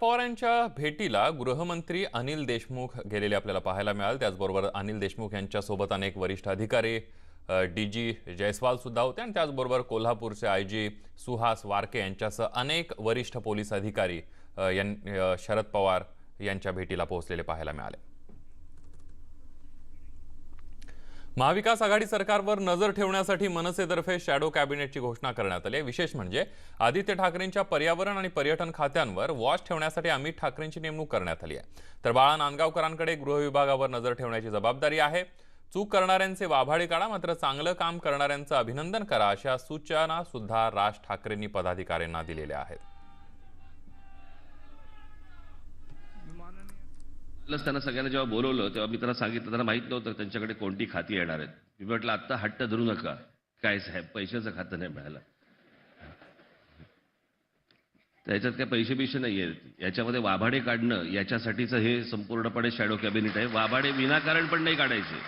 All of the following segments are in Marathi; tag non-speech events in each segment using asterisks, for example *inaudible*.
पवारांच्या भेटीला गृहमंत्री अनिल देशमुख गेलेले आपल्याला पाहायला मिळाल. त्याचबरोबर अनिल देशमुख यांच्यासोबत अनेक वरिष्ठ अधिकारी डी जी जयस्वाल सुद्धा होते आणि त्याचबरोबर कोल्हापूरचे आय जी सुहास वारके यांच्यासह अनेक वरिष्ठ पोलीस अधिकारी यां शरद पवार यांच्या भेटीला पोहोचलेले पाहायला मिळाले. महाविकास आघाडी सरकारवर नजर ठेवण्यासाठी मनसेतर्फे शॅडो कॅबिनेटची घोषणा करण्यात आली आहे. विशेष म्हणजे आदित्य ठाकरेंच्या पर्यावरण आणि पर्यटन खात्यांवर वॉच ठेवण्यासाठी अमित ठाकरेंची नेमणूक करण्यात आली आहे. तर बाळा नांदगावकरांकडे गृह विभागावर नजर ठेवण्याची जबाबदारी आहे. चूक करणाऱ्यांचे वाभाडे काढा मात्र चांगलं काम करणाऱ्यांचं अभिनंदन करा अशा सूचना सुद्धा राज ठाकरेंनी पदाधिकाऱ्यांना दिलेल्या आहेत. त्यांना सगळ्यांना जेव्हा बोलवलं तेव्हा मी त्यांना सांगितलं त्यांना माहीत नव्हतं त्यांच्याकडे कोणती खाती येणार आहेत. मी म्हटलं आत्ता हट्ट धरू नका. काय साहेब पैशाचं खातं नाही मिळालं. त्याच्यात काय पैसे बिशे नाही आहेत. याच्यामध्ये वाभाडे काढणं याच्यासाठीचं हे संपूर्णपणे शॅडो कॅबिनेट आहे. वाभाडे विनाकारण पण नाही काढायचे.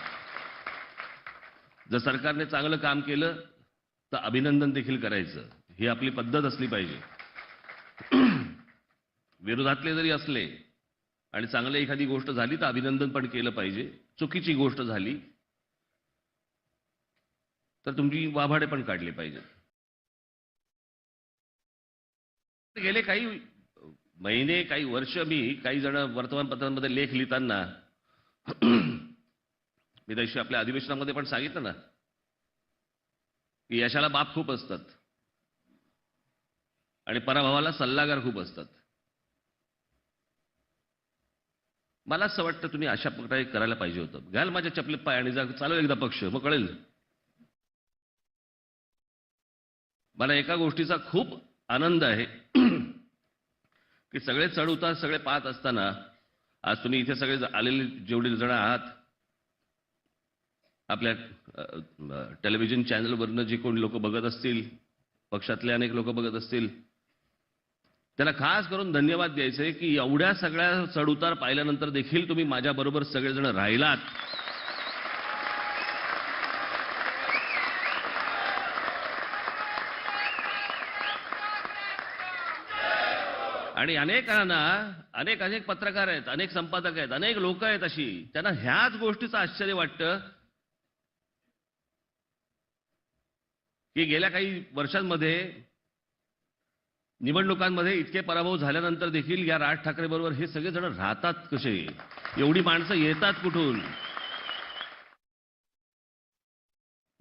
जर सरकारने चांगलं काम केलं तर अभिनंदन देखील करायचं. ही आपली पद्धत असली पाहिजे. *clears throat* विरोधातले जरी असले आणि चांगली एखादी गोष्ट झाली तर अभिनंदन पण केलं पाहिजे. चुकीची गोष्ट झाली तर तुमची वाभाडे पण काढले पाहिजेत. गेले काही महिने काही वर्ष मी काही जण वर्तमानपत्रांमध्ये लेख लिहिताना *clears throat* मी तशी आपल्या अधिवेशनामध्ये पण सांगितलं ना की यशाला बाप खूप असतात आणि पराभवाला सल्लागार खूप असतात. मला असं वाटतं तुम्ही अशा प्रकारे करायला पाहिजे होतं. घाल माझ्या चपलीत पाय आणि जा चालू एकदा पक्ष मग कळेल. मला एका गोष्टीचा खूप आनंद आहे *clears throat* की सगळे चढ उतार सगळे पाहत असताना आज तुम्ही इथे सगळे आलेले जेवढे जण आहात आपल्या टेलिव्हिजन चॅनलवरनं जे कोणी लोक बघत असतील पक्षातले अनेक लोक बघत असतील त्याला खास करून धन्यवाद द्यायचे की एवढ्या सगळ्या चढउतार पाहिल्यानंतर देखील तुम्ही माझ्याबरोबर सगळेजण राहिलात. आणि अनेकांना अनेक अनेक पत्रकार आहेत अनेक संपादक आहेत अनेक लोक आहेत अशी. त्यांना ह्याच गोष्टीचं आश्चर्य वाटतं की गेल्या काही वर्षांमध्ये निवडणुकांमध्ये इतके पराभव झाल्यानंतर देखील या राज ठाकरेबरोबर हे सगळेजण राहतात कसे? एवढी माणसं येतात कुठून?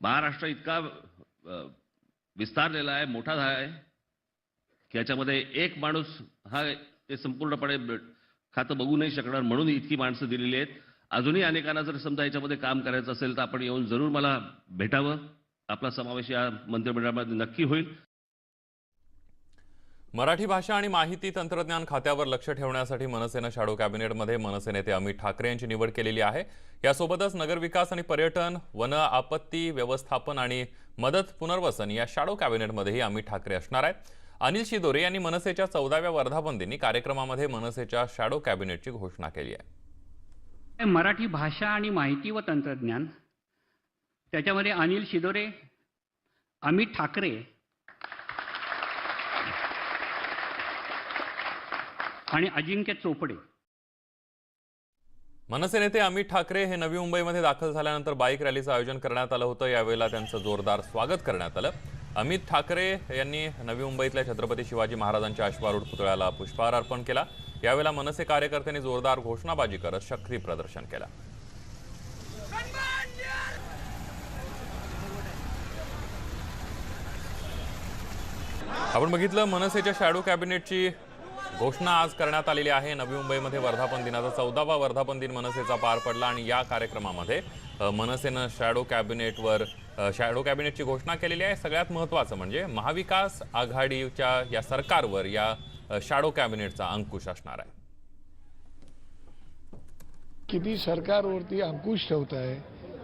महाराष्ट्र इतका विस्तारलेला आहे मोठा झाला आहे की याच्यामध्ये एक माणूस हा ते संपूर्णपणे खातं बघू नाही शकणार म्हणून इतकी माणसं दिलेली आहेत. अजूनही अनेकांना जर समजा याच्यामध्ये काम करायचं असेल तर आपण येऊन जरूर मला भेटावं. आपला समावेश या मंत्रिमंडळामध्ये नक्की होईल. मराठी भाषा आणि माहिती तंत्रज्ञान खात्यावर लक्ष ठेवण्यासाठी मनसेनं शाडो कॅबिनेटमध्ये मनसे नेते अमित ठाकरे यांची निवड केलेली आहे. यासोबतच नगरविकास आणि पर्यटन वन आपत्ती व्यवस्थापन आणि मदत पुनर्वसन या शाडो कॅबिनेटमध्येही अमित ठाकरे असणार आहेत. अनिल शिदोरे यांनी मनसेच्या चौदाव्या वर्धापन दिनी कार्यक्रमामध्ये मनसेच्या शॅडो कॅबिनेटची घोषणा केली आहे. मराठी भाषा आणि माहिती व तंत्रज्ञान त्याच्यामध्ये अनिल शिदोरे अमित ठाकरे आणि अजिंक्य चोपडे. मनसे नेते अमित ठाकरे हे नवी मुंबईमध्ये दाखल झाल्यानंतर बाईक रॅलीचं आयोजन करण्यात आलं होतं. यावेळेला त्यांचं जोरदार स्वागत करण्यात आलं. अमित ठाकरे यांनी नवी मुंबईतल्या छत्रपती शिवाजी महाराजांच्या अश्वारूढ पुतळ्याला पुष्पहार अर्पण केला. यावेळेला मनसे कार्यकर्त्यांनी जोरदार घोषणाबाजी करत शक्ती प्रदर्शन केलं. आपण बघितलं मनसेच्या शॅडो कॅबिनेटची घोषणा आज करण्यात आलेली आहे. नवी मुंबईमध्ये वर्धापन दिनाचा चौदावा वर्धापन दिन मनसेचा पार पडला आणि या कार्यक्रमामध्ये मनसेनं शॅडो कॅबिनेटवर शॅडो कॅबिनेटची घोषणा केलेली आहे. सगळ्यात महत्त्वाचं म्हणजे महाविकास आघाडीच्या या सरकारवर या शॅडो कॅबिनेटचा अंकुश असणार आहे. किती सरकारवरती अंकुश ठेवत आहे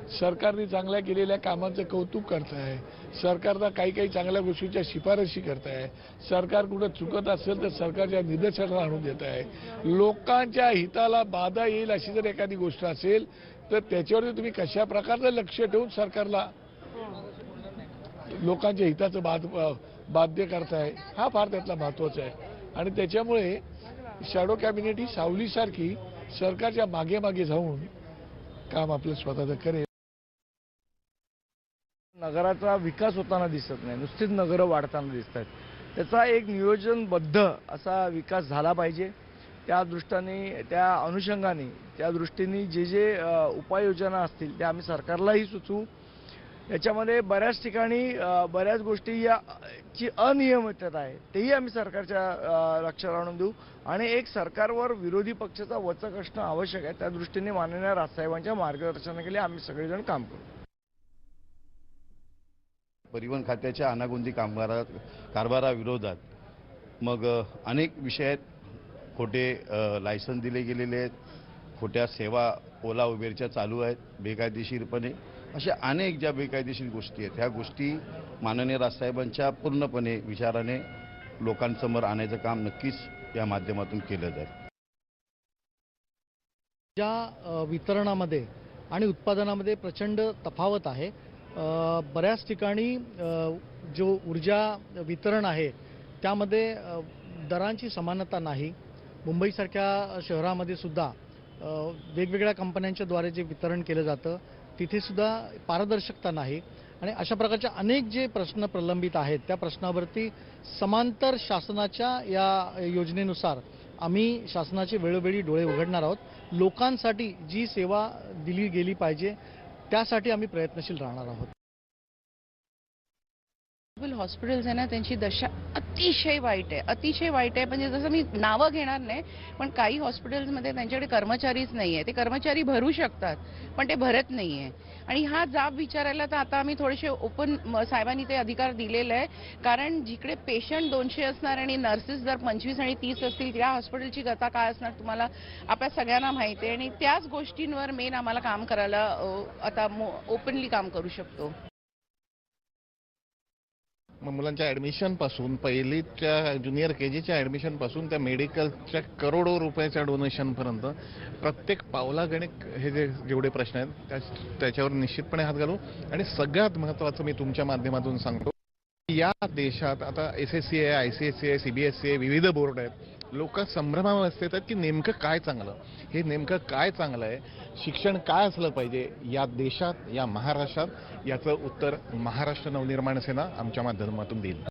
सरकारने चांगल्या केलेल्या कामाचं कौतुक करताय. सरकारला काही काही चांगल्या गोष्टीच्या शिफारशी करताय. सरकार कुठं चुकत असेल तर सरकारच्या निदर्शनाला आणून देत आहे लोकांच्या हिताला बाधा येईल अशी जर एखादी गोष्ट असेल तर त्याच्यावरती तुम्ही कशा प्रकारचं लक्ष ठेवून सरकारला लोकांच्या हिताचं बाध बाध्य करताय हा फार त्यातला महत्त्वाचा आहे. आणि त्याच्यामुळे शॅडो कॅबिनेट ही सावलीसारखी सरकारच्या मागे मागे जाऊन काम आपलं स्वतःचं करेल. नगराचा विकास होताना दिसत नाही नुसतीच नगरं वाढताना दिसत आहेत त्याचा एक नियोजनबद्ध असा विकास झाला पाहिजे. त्या दृष्टाने त्या अनुषंगाने त्या दृष्टीने जे जे उपाययोजना असतील त्या आम्ही सरकारलाही सुचवू. याच्यामध्ये बऱ्याच ठिकाणी बऱ्याच गोष्टी या ची अनियमितता आहे तेही आम्ही सरकारच्या लक्षात आणून देऊ. आणि एक सरकारवर विरोधी पक्षाचा वचक असणं आवश्यक आहे. त्या दृष्टीने माननीय राजसाहेबांच्या मार्गदर्शनाखाली आम्ही सगळेजण काम करू. परिवहन खात्याच्या अनागोंदी कामगारा कारभाराविरोधात. मग अनेक विषय आहेत. खोटे लायसन दिले गेलेले आहेत. खोट्या सेवा ओला उबेरच्या चालू आहेत बेकायदेशीरपणे. अशा अनेक ज्या बेकायदेशीर गोष्टी आहेत ह्या गोष्टी माननीय राजसाहेबांच्या पूर्णपणे विचाराने लोकांसमोर आणायचं काम नक्कीच या माध्यमातून केलं जाईल. ज्या वितरणामध्ये आणि उत्पादनामध्ये प्रचंड तफावत आहे बऱ्याच ठिकाणी जो ऊर्जा वितरण आहे त्यामध्ये दरांची समानता नाही. मुंबईसारख्या शहरामध्ये सुद्धा वेगवेगळ्या कंपन्यांच्याद्वारे जे वितरण केलं जातं तिथेसुद्धा पारदर्शकता नाही. आणि अशा प्रकारचे अनेक जे प्रश्न प्रलंबित आहेत त्या प्रश्नावरती समांतर शासनाच्या या योजनेनुसार आम्ही शासनाचे वेळोवेळी डोळे उघडणार आहोत. लोकांसाठी जी सेवा दिली गेली पाहिजे त्यासाठी आम्ही प्रयत्नशील राहणार आहोत. हॉस्पिटल्स आहे ना त्यांची दशा अतिशय वाईट आहे. अतिशय वाईट आहे म्हणजे जसं मी नावं घेणार नाही पण काही हॉस्पिटल्समध्ये त्यांच्याकडे कर्मचारीच नाही आहे ते कर्मचारी भरू शकतात पण ते भरत नाही आहे आणि हा जाब विचारायला तर आता आम्ही थोडेसे ओपन साहेबांनी ते अधिकार दिलेले आहे. कारण जिकडे पेशंट दोनशे असणार आणि नर्सेस जर पंचवीस आणि तीस असतील त्या हॉस्पिटलची गता काय असणार तुम्हाला आपल्या सगळ्यांना माहिती आहे. आणि त्याच गोष्टींवर मेन आम्हाला काम करायला आता ओपनली काम करू शकतो. मुलांच्या ॲडमिशनपासून पहिलीच्या ज्युनियर के जीच्या ॲडमिशनपासून त्या मेडिकलच्या करोडो रुपयाच्या डोनेशनपर्यंत प्रत्येक पावलागणिक हे जे जेवढे प्रश्न आहेत त्या त्याच्यावर निश्चितपणे हात घालू. आणि सगळ्यात महत्त्वाचं मी तुमच्या माध्यमातून सांगतो या देशात आता S S C I I C S C I C B S C I विविध बोर्ड आहेत. लोक संभ्रमावस्थेत आहेत की नेमकं काय चांगलं? हे नेमकं काय चांगलं आहे? शिक्षण काय असलं पाहिजे? या देशात या महाराष्ट्रात? याचं उत्तर महाराष्ट्र नवनिर्माण सेना आमच्या माध्यमातून देईल.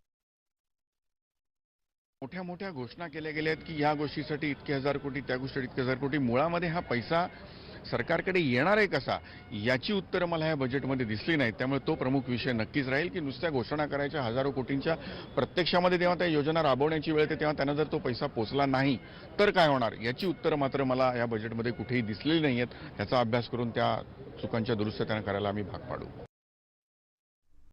मोठ्या मोठ्या घोषणा केल्या गेल्या आहेत की या गोष्टीसाठी इतके हजार कोटी त्या गोष्टीसाठी इतके हजार कोटी. मुळामध्ये हा पैसा सरकारकडे येणार आहे कसा? याची उत्तरं मला या बजेटमध्ये दिसली नाहीत. त्यामुळे तो प्रमुख विषय नक्कीच राहील की नुसत्या घोषणा करायच्या हजारो कोटींच्या प्रत्यक्षामध्ये जेव्हा त्या योजना राबवण्याची वेळ येते तेव्हा त्यांना जर तो पैसा पोचला नाही तर काय होणार? याची उत्तरं मात्र मला या बजेटमध्ये कुठेही दिसलेली नाही आहेत ह्याचा अभ्यास करून त्या चुकांच्या दुरुस्त्या त्यांना करायला आम्ही भाग पाडू.